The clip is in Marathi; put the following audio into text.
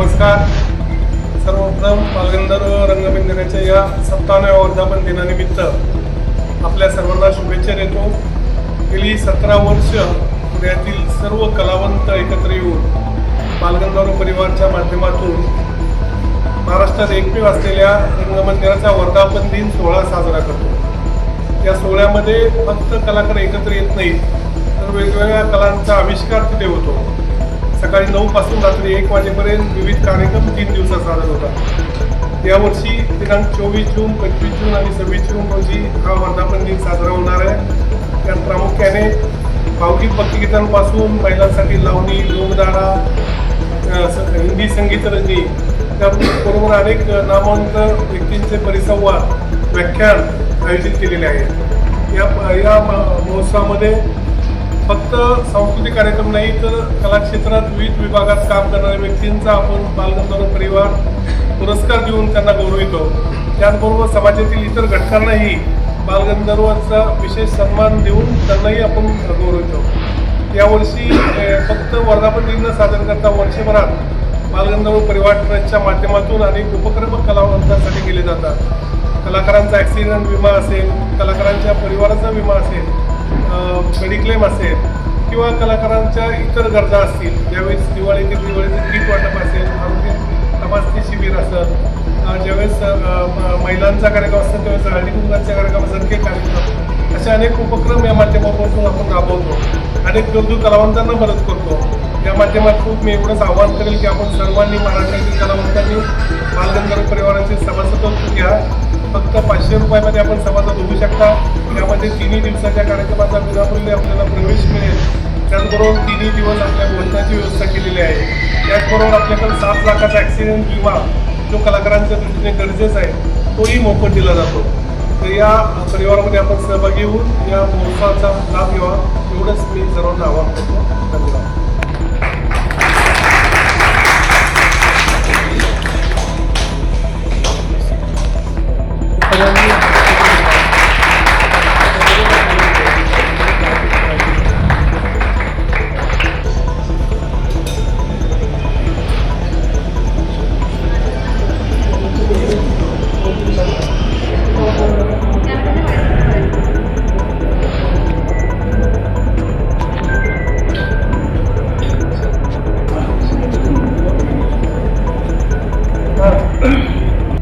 नमस्कार. सर्वप्रथम बालगंधर्व रंगमंदिराच्या या सत्तावन्या वर्धापन दिनानिमित्त आपल्या सर्वांना शुभेच्छा देतो. गेली सतरा वर्ष पुण्यातील सर्व कलावंत एकत्र येऊन बालगंधर्व परिवारच्या माध्यमातून महाराष्ट्रात एकमेव असलेल्या रंगमंदिराचा वर्धापन दिन सोहळा साजरा करतो. या सोहळ्यामध्ये फक्त कलाकार एकत्र येत नाहीत तर वेगवेगळ्या कलांचा आविष्कार तिथे होतो. सकाळी नऊपासून रात्री एक वाजेपर्यंत विविध कार्यक्रम तीन दिवसात सादर होतात यावर्षी दिनांक चोवीस जून पंचवीस जून आणि सव्वीस जून रोजी हा वर्धापन दिन साजरा होणार आहे. त्यात प्रामुख्याने भावगीत भक्तिगीतांपासून महिलांसाठी लावणी लोकधारा हिंदी संगीत रंगी त्याबरोबर अनेक नामवंत व्यक्तींचे परिसंवाद व्याख्यान आयोजित केलेले आहेत. या या महोत्सवामध्ये फक्त सांस्कृतिक कार्यक्रम नाही तर कला क्षेत्रात विविध विभागात काम करणाऱ्या व्यक्तींचा आपण बालगंधर्व परिवार पुरस्कार देऊन त्यांना गौरवितो. त्याचबरोबर समाजातील इतर घटकांनाही बालगंधर्वांचा विशेष सन्मान देऊन त्यांनाही आपण गौरवितो. यावर्षी फक्त वर्धापन दिन साजरा करता वर्षभरात बालगंधर्व परिवार ट्रस्टच्या माध्यमातून अनेक उपक्रम कलावंतांसाठी केले जातात. कलाकारांचा ॲक्सिडेंट विमा असेल कलाकारांच्या परिवाराचा विमा असेल रिक्लेम असेल किंवा कलाकारांच्या इतर गरजा असतील ज्यावेळेस दिवाळीतील दिवाळीचं किट वाटप असेल आरोग्य तपासणी शिबिर असेल ज्यावेळेस म- महिलांचा कार्यक्रम असतो त्यावेळेस हळदी कार्यक्रम सारखे कार्यक्रम असे अनेक उपक्रम या माध्यमापासून आपण राबवतो. अनेक गरजू कलावंतांना मदत करतो. या माध्यमातून मी एवढंच आवाहन करेल की आपण सर्वांनी महाराष्ट्रातील कलावंतांनी बालगंधर्व परिवाराचे सभासदत्व घ्या. फक्त पाचशे रुपयामध्ये आपण सभासद होऊ शकता. यामध्ये तिन्ही दिवसाच्या कार्यक्रमाचा विनामूल्य आपल्याला प्रवेश मिळेल. त्याचबरोबर तिन्ही दिवस आपल्या भोजनाची व्यवस्था केलेली आहे. त्याचबरोबर आपल्याकडे सात लाखाचा ॲक्सिडेंट विमा जो कलाकारांच्या दृष्टीने गरजेचा आहे तोही मोफत दिला जातो. तर या परिवारामध्ये आपण सहभागी होऊन या महोत्सवाचा लाभ घ्यावा. एवढंच मी सर्वांना आवाहन करतो.